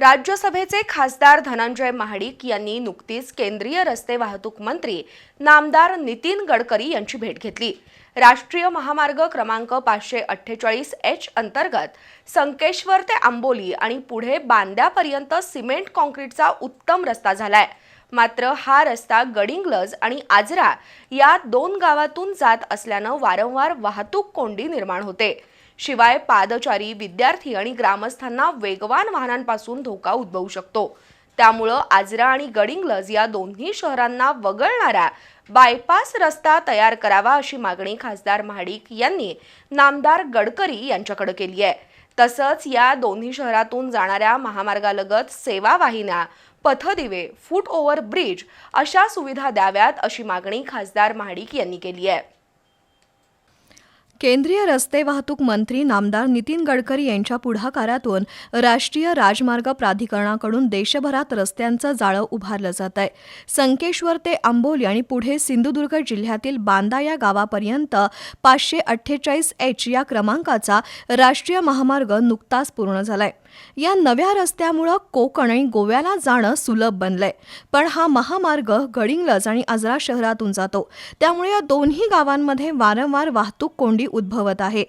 राज्यसभेचे खासदार धनंजय महाडिक यांनी नुकतीच केंद्रीय रस्ते वाहतूक मंत्री नामदार नितीन गडकरी यांची भेट घेतली. राष्ट्रीय महामार्ग क्रमांक पाचशे अठ्ठेचाळीस एच अंतर्गत संकेश्वर ते आंबोली आणि पुढे बांद्यापर्यंत सिमेंट कॉन्क्रीटचा उत्तम रस्ता झालाय. मात्र हा रस्ता गडिंग्लज आणि आजरा या दोन गावातून जात असल्यानं वारंवार वाहतूक कोंडी निर्माण होते. शिवाय पादचारी विद्यार्थी आणि ग्रामस्थांना वेगवान वाहनांपासून धोका उद्भवू शकतो. त्यामुळं आजरा आणि गडिंग्लज या दोन्ही शहरांना वगळणारा बायपास रस्ता तयार करावा अशी मागणी खासदार महाडिक यांनी नामदार गडकरी यांच्याकडे केली आहे. तसंच या दोन्ही शहरातून जाणाऱ्या महामार्गालगत सेवा वाहिन्या पथदिवे फूट ओव्हर ब्रिज अशा सुविधा द्याव्यात अशी मागणी खासदार महाडिक यांनी केली आहे. केंद्रीय रस्ते वाहतूक मंत्री नामदार नितीन गडकरी यांच्या पुढाकारातून राष्ट्रीय राजमार्ग प्राधिकरणाकडून देशभरात रस्त्यांचं जाळं उभारलं जात आहे. संकेश्वर ते आंबोली आणि पुढे सिंधुदुर्ग जिल्ह्यातील बांदा या गावापर्यंत पाचशे अठ्ठेचाळीस एच या क्रमांकाचा राष्ट्रीय महामार्ग नुकताच पूर्ण झाला आहे या नव्या रस्त्यामुळं कोकण आणि गोव्याला जाणं सुलभ बनलंय. पण हा महामार्ग गडिंग्लज आणि आजरा शहरातून जातो. त्यामुळे या दोन्ही गावांमध्ये वारंवार वाहतूक कोंडी उद्भवत आहे.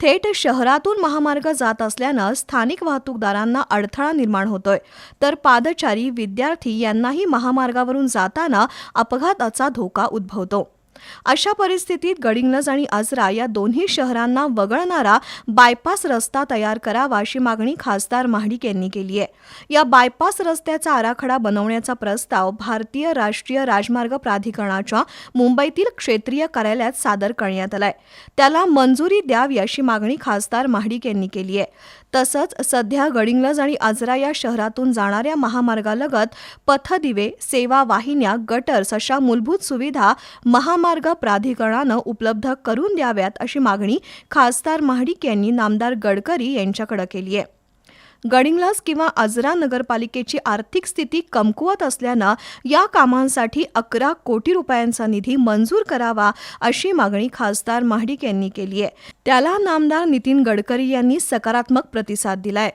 थेट शहरातून महामार्ग जात असल्यानं स्थानिक वाहतूकदारांना अडथळा निर्माण होतोय. तर पादचारी विद्यार्थी यांनाही महामार्गावरून जाताना अपघाताचा धोका उद्भवतो. अशा परिस्थितीत गडिंग्लज आणि आजरा या दोन्ही शहरांना वगळणारा बायपास रस्ता तयार करावा अशी मागणी खासदार महाडिक यांनी केली आहे. या बायपास रस्त्याचा आराखडा बनवण्याचा प्रस्ताव भारतीय राष्ट्रीय राजमार्ग प्राधिकरणाच्या मुंबईतील क्षेत्रीय कार्यालयात सादर करण्यात आलाय. त्याला मंजुरी द्यावी अशी मागणी खासदार महाडिक यांनी केली आहे. तसंच सध्या गडिंग्लज आणि आजरा या शहरातून जाणाऱ्या महामार्गालगत पथदिवे सेवा वाहिन्या गटर्स अशा मूलभूत सुविधा महामार्ग प्राधिकरणानं उपलब्ध करून द्याव्यात अशी मागणी खासदार महाडिक यांनी नामदार गडकरी यांच्याकडे केली आहे. गडिंग्लास किंवा आजरा नगरपालिकेची आर्थिक स्थिती कमकुवत असल्यानं या कामांसाठी अकरा कोटी रुपयांचा निधी मंजूर करावा अशी मागणी खासदार महाडिक यांनी केली आहे. त्याला नामदार नितीन गडकरी यांनी सकारात्मक प्रतिसाद दिलाय.